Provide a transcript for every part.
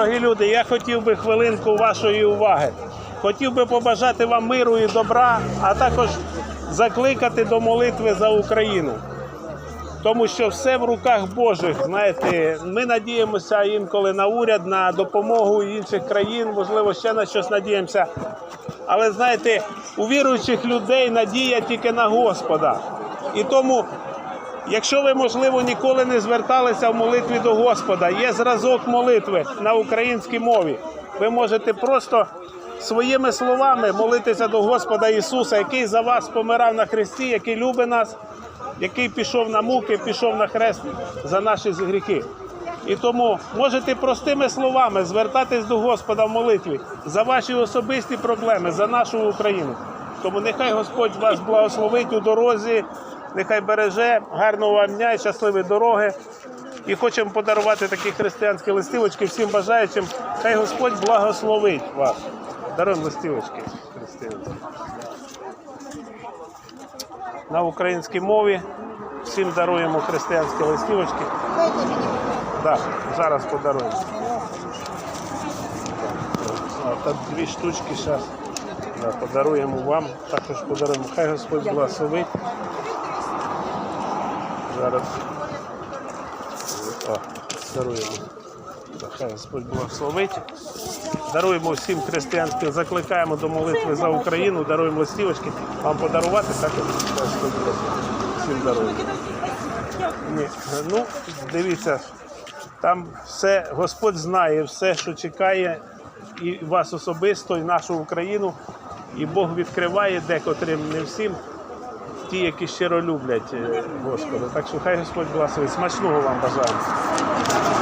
Любі люди, я хотів би хвилинку вашої уваги. Хотів би побажати вам миру і добра, а також закликати до молитви за Україну. Тому що все в руках Божих. Знаєте, ми надіємося інколи на уряд, на допомогу інших країн, можливо, ще на щось надіємося. Але знаєте, у віруючих людей надія тільки на Господа. І тому, якщо ви, можливо, ніколи не зверталися в молитві до Господа, є зразок молитви на українській мові. Ви можете просто своїми словами молитися до Господа Ісуса, який за вас помирав на хресті, який любить нас, який пішов на муки, пішов на хрест за наші гріхи. І тому можете простими словами звертатись до Господа в молитві за ваші особисті проблеми, за нашу Україну. Тому нехай Господь вас благословить у дорозі, нехай береже, гарного вам дня і щасливої дороги. І хочемо подарувати такі християнські листівочки всім бажаючим. Хай Господь благословить вас. Даруємо листівочки християнські. На українській мові всім даруємо християнські листівочки. Так, зараз подаруємо. Та дві штучки зараз подаруємо вам. Також подаруємо. Хай Господь благословить. Зараз О, даруємо. Хай Господь благословить. Даруємо всім християнським, закликаємо до молитви за Україну, даруємо листівочки. Вам подарувати благословить. Всім даруємо. Ні, ну, дивіться, там все, Господь знає все, що чекає і вас особисто, і нашу Україну. І Бог відкриває декотрим, не всім, ті, які щиро люблять е, Господа. Так що хай Господь благословить. Смачного вам бажаємо.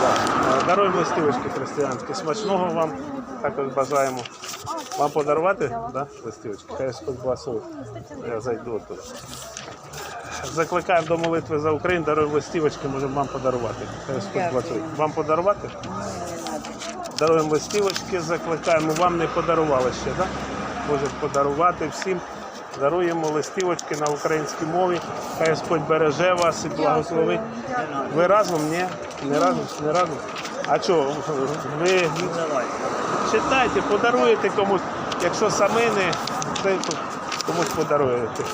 Так. Даруємо листівочки християнські. Смачного вам також бажаємо. Вам подарувати да? листівочки? Хай Господь благословить. Я зайду тут. Закликаємо до молитви за Україну, даруємо листівочки, можемо вам подарувати. Хай Господь благословить. Вам подарувати? Даруємо листівочки, закликаємо. Вам не подарували ще, так? Можемо подарувати всім. Даруємо листівочки на українській мові. Хай Господь береже вас і благословить. Ви разом? Ні? Не разом? Не разом? А що? Ви читайте, подаруєте комусь. Якщо самі не, комусь подаруєте.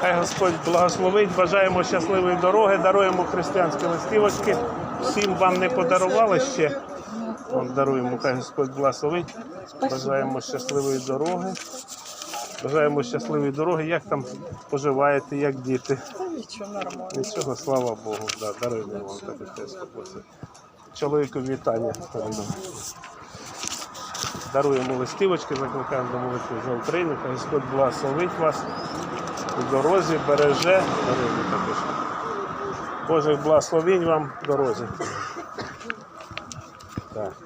Хай Господь благословить, бажаємо щасливої дороги, даруємо християнські листівочки. Всім вам не подарували ще. Вам даруємо, хай Господь благословить. Бажаємо щасливої дороги. Бажаємо щасливої дороги. Як там поживаєте, як діти? Нічого нормально. Нічого, слава Богу. Да, даруємо вам таке теж. Чоловіку вітання. Даруємо листівочки, закликаємо до молитви за Україну. Хай Господь благословить вас у дорозі, береже. Даруємо також. Божих благословінь вам в дорозі. Так.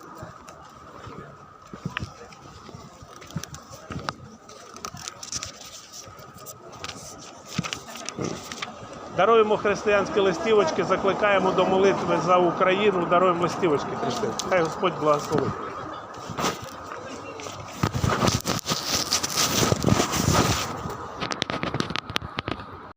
Даруємо християнські листівочки, закликаємо до молитви за Україну, даруємо листівочки християнські. Хай Господь благословить.